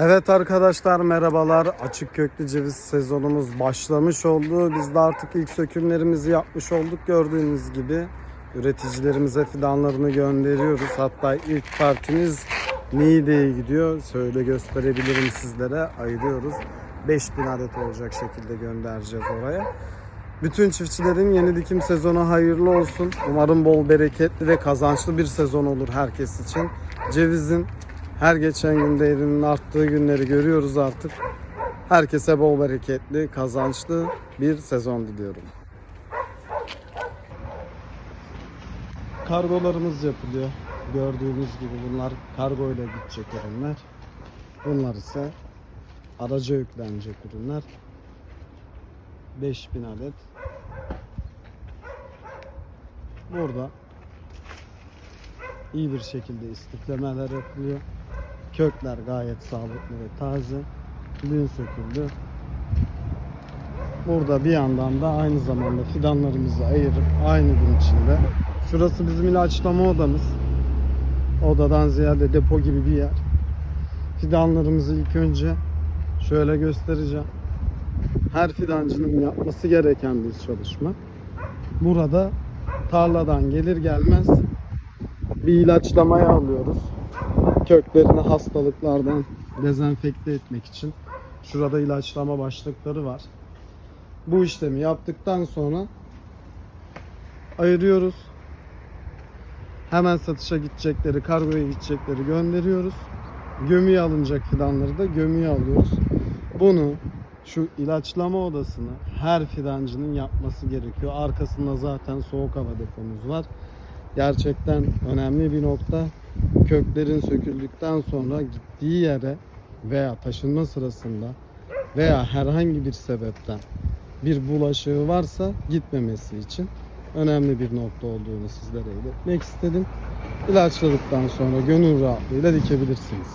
Evet arkadaşlar merhabalar. Açık köklü ceviz sezonumuz başlamış oldu. Biz de artık ilk sökümlerimizi yapmış olduk gördüğünüz gibi. Üreticilerimize fidanlarını gönderiyoruz. Hatta ilk partimiz Niğde'ye gidiyor. Şöyle gösterebilirim sizlere. Ayırıyoruz. 5000 adet olacak şekilde göndereceğiz oraya. Bütün çiftçilerin yeni dikim sezonu hayırlı olsun. Umarım bol bereketli ve kazançlı bir sezon olur herkes için. Cevizin her geçen gün değerinin arttığı günleri görüyoruz artık. Herkese bol bereketli, kazançlı bir sezon diliyorum. Kargolarımız yapılıyor. Gördüğünüz gibi bunlar kargo ile gidecek ürünler. Bunlar ise araca yüklenecek ürünler. 5000 adet. Burada iyi bir şekilde istiflemeler yapılıyor. Kökler gayet sağlıklı ve taze. Dün söküldü. Burada bir yandan da aynı zamanda fidanlarımızı ayırıp aynı gün içinde. Şurası bizim ilaçlama odamız. Odadan ziyade depo gibi bir yer. Fidanlarımızı ilk önce şöyle göstereceğim. Her fidancının yapması gereken bir çalışma. Burada tarladan gelir gelmez bir ilaçlamaya alıyoruz. Köklerini hastalıklardan dezenfekte etmek için. Şurada ilaçlama başlıkları var. Bu işlemi yaptıktan sonra ayırıyoruz. Hemen satışa gidecekleri, kargoya gidecekleri gönderiyoruz. Gömüye alınacak fidanları da gömüye alıyoruz. Bunu şu ilaçlama odasını her fidancının yapması gerekiyor. Arkasında zaten soğuk hava depomuz var. Gerçekten önemli bir nokta. Köklerin söküldükten sonra gittiği yere veya taşınma sırasında veya herhangi bir sebepten bir bulaşığı varsa gitmemesi için önemli bir nokta olduğunu sizlere iletmek istedim. İlaçladıktan sonra gönül rahatlığıyla dikebilirsiniz.